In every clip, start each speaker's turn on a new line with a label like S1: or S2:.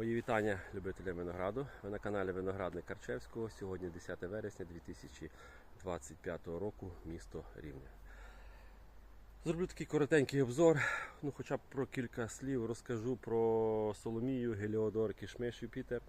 S1: Мої вітання любителям винограду. Ви на каналі Виноградник Карчевського. Сьогодні 10 вересня 2025 року, місто Рівне. Зроблю такий коротенький обзор. Ну, хоча б про кілька слів розкажу про Соломію, Геліодор, Кішмиш, Юпітер.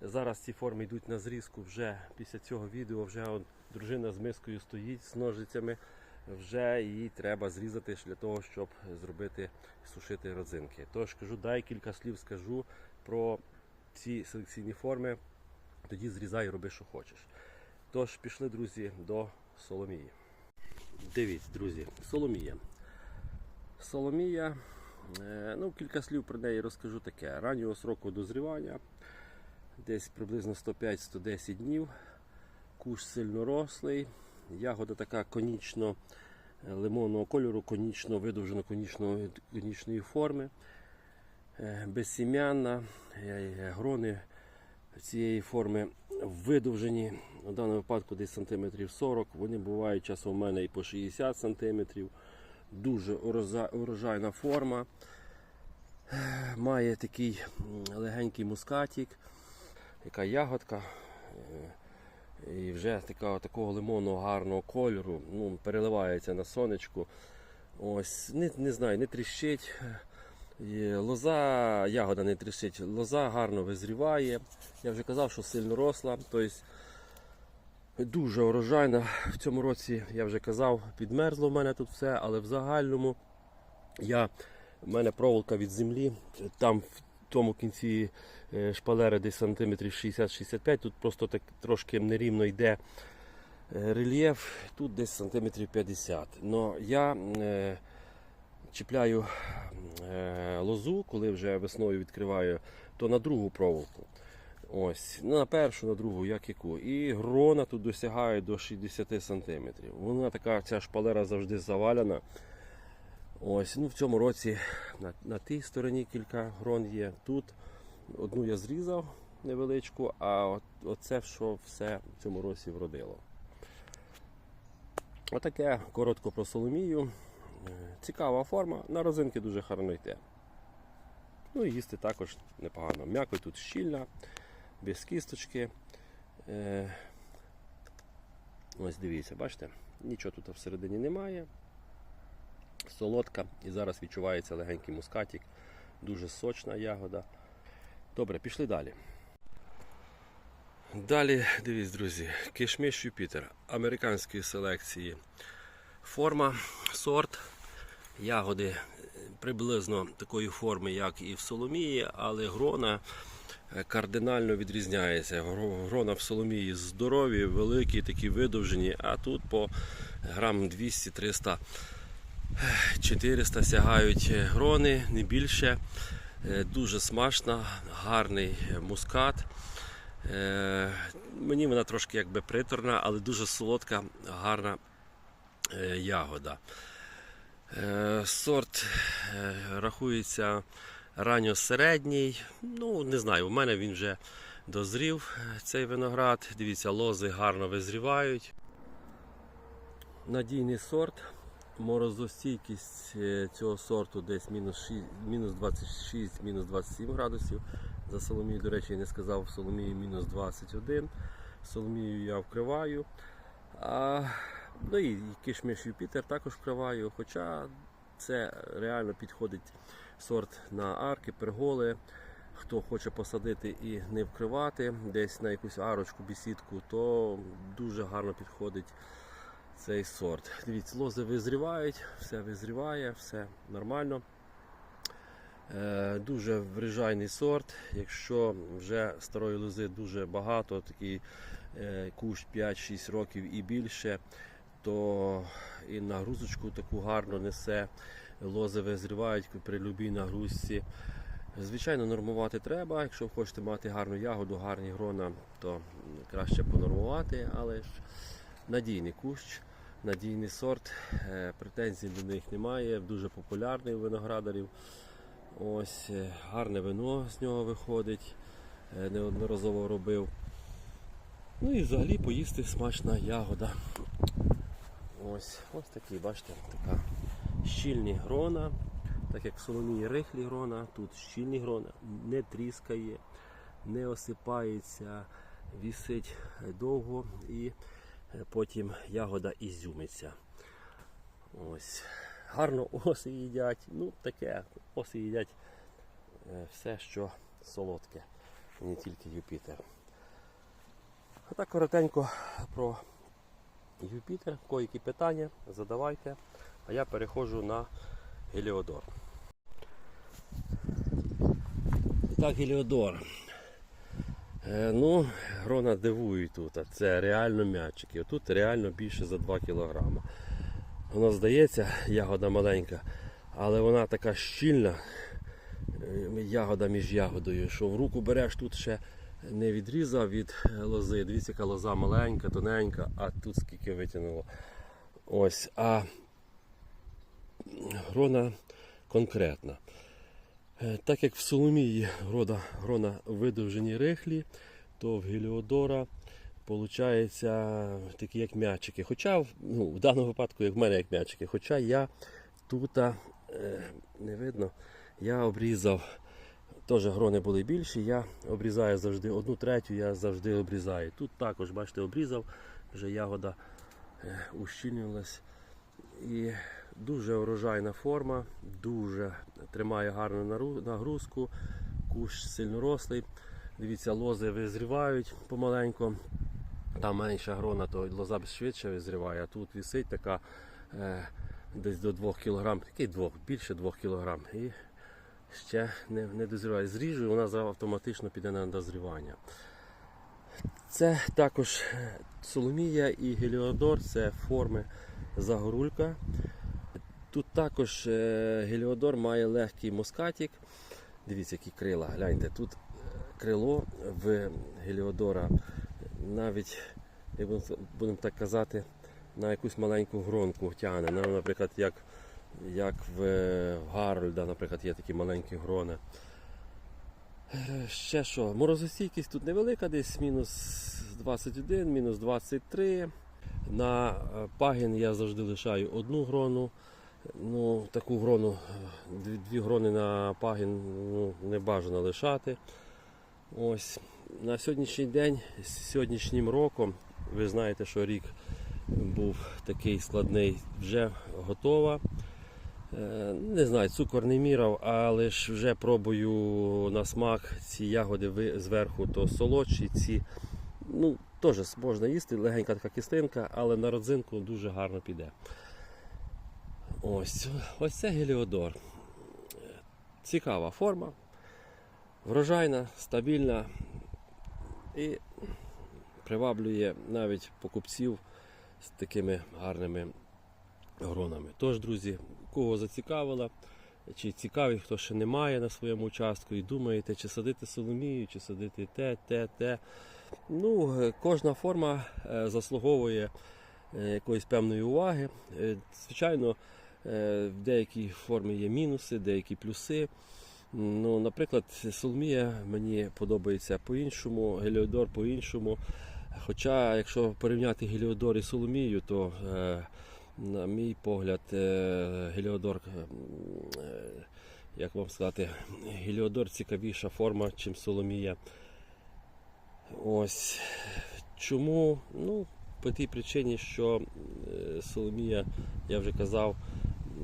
S1: Зараз ці форми йдуть на зрізку. Вже після цього відео вже от дружина з мискою стоїть з ножицями. Вже її треба зрізати для того, щоб зробити сушити родзинки. Тож кажу, дай кілька слів скажу про ці селекційні форми. Тоді зрізай і роби, що хочеш. Тож пішли, друзі, до Соломії. Дивіться, друзі, Соломія. Соломія, е, ну, кілька слів про неї розкажу таке. Раннього сроку дозрівання, десь приблизно 105-110 днів. Куш сильно рослий, ягода така конічно е, лимонного кольору, конічно видовжено конічної форми. Е, Безсім'янна, е, грони цієї форми видовжені. У даному випадку десь сантиметрів 40. Вони бувають часом у мене і по 60 сантиметрів. Дуже урожайна форма. Е, Має такий легенький мускатик, яка ягодка. е, І вже така, такого лимонного гарного кольору. Ну, переливається на сонечку. Ось, не, не знаю, не тріщить. Лоза, ягода не тріщить, лоза гарно визріває. Я вже казав, що сильно росла. Тобто дуже урожайна. В цьому році я вже казав, підмерзло в мене тут все, але в загальному я, в мене проволока від землі, там в тому кінці е, шпалери десь сантиметрів 60-65, тут просто так трошки нерівно йде е, рельєф, тут десь сантиметрів 50. Но я е, чіпляю е, лозу, коли вже весною відкриваю, то на другу проволоку. Ось, на першу, на другу, як яку. І грона тут досягає до 60 см. Вона така, ця шпалера завжди завалена. Ось, ну в цьому році на, на тій стороні кілька грон є. Тут одну я зрізав невеличку, а от, оце що все в цьому році вродило. Отаке коротко про Соломію. Е, Цікава форма, на розинки дуже гарно йде. Ну і їсти також непогано. М'яко тут щільна, без кісточки. Е, Ось дивіться, бачите, нічого тут всередині немає. Солодка і зараз відчувається легенький мускатик, дуже сочна ягода. Добре, пішли далі. Далі, дивіться, друзі, кишмиш Юпітер американської селекції. Форма, сорт, ягоди приблизно такої форми, як і в Соломії, але грона е, кардинально відрізняється. Грона в Соломії здорові, великі, такі видовжені, а тут по грам 200-300 400 сягають грони, не більше. Е, Дуже смачна, гарний мускат. Е, Мені вона трошки якби приторна, але дуже солодка, гарна ягода. Е, Сорт е, рахується ранньосередній. Ну, не знаю, у мене він вже дозрів е, цей виноград. Дивіться, лози гарно визрівають. Надійний сорт. Морозостійкість цього сорту десь мінус, 6, мінус 26, мінус 27 градусів. За Соломію, до речі, я не сказав, в Соломії мінус 21. Соломію я вкриваю. А, ну і кишмиш Юпітер також вкриваю. Хоча це реально підходить сорт на арки, перголи. Хто хоче посадити і не вкривати десь на якусь арочку, бісідку, то дуже гарно підходить цей сорт. Дивіться, лози визрівають, все визріває, все нормально. Е, Дуже врожайний сорт. Якщо вже старої лози дуже багато, такий е, кущ 5-6 років і більше, то і нагрузочку таку гарно несе. Лози визрівають при любій нагрузці. Звичайно, нормувати треба. Якщо хочете мати гарну ягоду, гарні грона, то краще понормувати, але ж надійний кущ, надійний сорт, е, претензій до них немає, дуже популярний у виноградарів. Ось е, гарне вино з нього виходить, е, неодноразово робив. Ну і взагалі поїсти смачна ягода. Ось ось такі, бачите, така щільні грона, Так як в Соломії рихлі грона, тут щільні грона, не тріскає, не осипається, вісить довго і е, потім ягода ізюмиться. Ось. Гарно оси їдять. Ну, таке, оси їдять е, все, що солодке, не тільки Юпітер. А так коротенько про Юпітер. Коїки питання задавайте, а я переходжу на Геліодор. Так, Геліодор. Е, ну, грона дивують тут. а Це реально м'ячики. Тут реально більше за 2 кг. Воно здається, ягода маленька, але вона така щільна, е, ягода між ягодою, що в руку береш тут ще не відрізав від лози. Дивіться, яка лоза маленька, тоненька, а тут скільки витягнуло. Ось, а грона конкретна. Е, Так як в Соломії грода, грона видовжені рихлі, то в Геліодора виходить такі як м'ячики. Хоча ну, в даному випадку, як в мене як м'ячики. Хоча я тут е, не видно, я обрізав. Теж грони були більші, я обрізаю завжди одну третю, я завжди обрізаю. Тут також, бачите, обрізав, вже ягода е, ущільнилась. І дуже урожайна форма, дуже тримає гарну нагрузку, кущ сильно рослий. Дивіться, лози визрівають помаленьку. Там менша грона, то лоза швидше визріває, а тут висить така е, десь до 2 кг, такий 2, більше 2 кг. І ще не, не дозріває. Зріжу, і вона автоматично піде на дозрівання. Це також Соломія і Геліодор, це форми загорулька. Тут також е, Геліодор має легкий москатик. Дивіться, які крила. Гляньте, тут е, крило в Геліодора навіть, як будемо- будемо так казати, на якусь маленьку гронку тягне. Ну, Наприклад, як, як в е, Гарольда, наприклад, є такі маленькі грони. Ще що, морозостійкість тут невелика, десь мінус 21, мінус 23. На е, пагін я завжди лишаю одну грону. Ну, таку грону, дві, дві грони на пагін ну, не бажано лишати. Ось. На сьогоднішній день, з сьогоднішнім роком, ви знаєте, що рік був такий складний, вже готова. Е, Не знаю, цукор не мірав, але ж вже пробую на смак ці ягоди зверху, то солодші, ці ну, теж можна їсти, легенька така кислинка, але на родзинку дуже гарно піде. Ось, ось це геліодор. Цікава форма, врожайна, стабільна і приваблює навіть покупців з такими гарними гронами. Тож, друзі, кого зацікавила, чи цікаві, хто ще не має на своєму участку і думаєте, чи садити соломію, чи садити те, те, те. Ну, е, кожна форма е, заслуговує е, якоїсь певної уваги. Звичайно, в деякій формі є мінуси, деякі плюси. Ну, наприклад, Соломія мені подобається по-іншому, Геліодор по-іншому. Хоча, якщо порівняти Геліодор і Соломію, то, на мій погляд, е, Геліодор, е, е, як вам сказати, Геліодор цікавіша форма, ніж Соломія. Ось чому? Ну, по тій причині, що Соломія, я вже казав,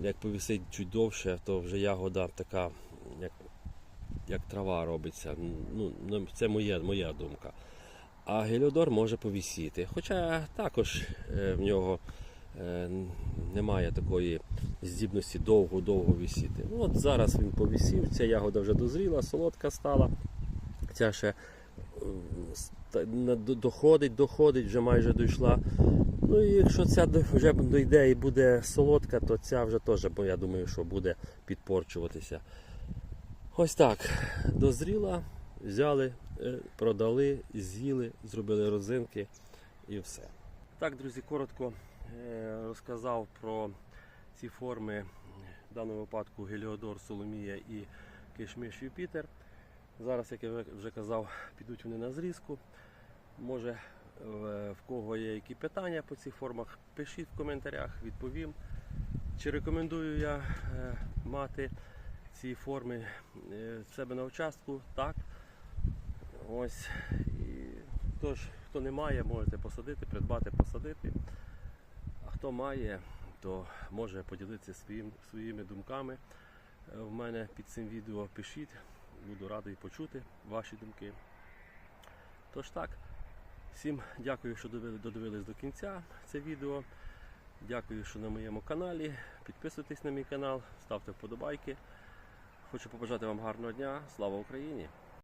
S1: як повісить чуть довше, то вже ягода така, як, як трава робиться. Ну, це моє, моя думка. А Геліодор може повісіти. Хоча також в нього немає такої здібності довго-довго висіти. Ну, от зараз він повісів, ця ягода вже дозріла, солодка стала. Ця ще до- доходить, доходить, вже майже дійшла. Ну і якщо ця вже дійде і буде солодка, то ця вже теж, бо я думаю, що буде підпорчуватися. Ось так. Дозріла, взяли, е, продали, з'їли, зробили розинки і все. Так, друзі, коротко е, розказав про ці форми, в даному випадку Геліодор, Соломія і Кишмиш Юпітер. Зараз, як я вже казав, підуть вони на зрізку. Може, е, в кого є які питання по цих формах, пишіть в коментарях, відповім. Чи рекомендую я е, мати ці форми е, в себе на участку, так. Ось. І хто ж, хто не має, можете посадити, придбати, посадити. Хто має, то може поділитися своїм, своїми думками. Е, В мене під цим відео пишіть, буду радий почути ваші думки. Тож так, всім дякую, що додивились до кінця це відео. Дякую, що на моєму каналі. Підписуйтесь на мій канал, ставте вподобайки. Хочу побажати вам гарного дня. Слава Україні!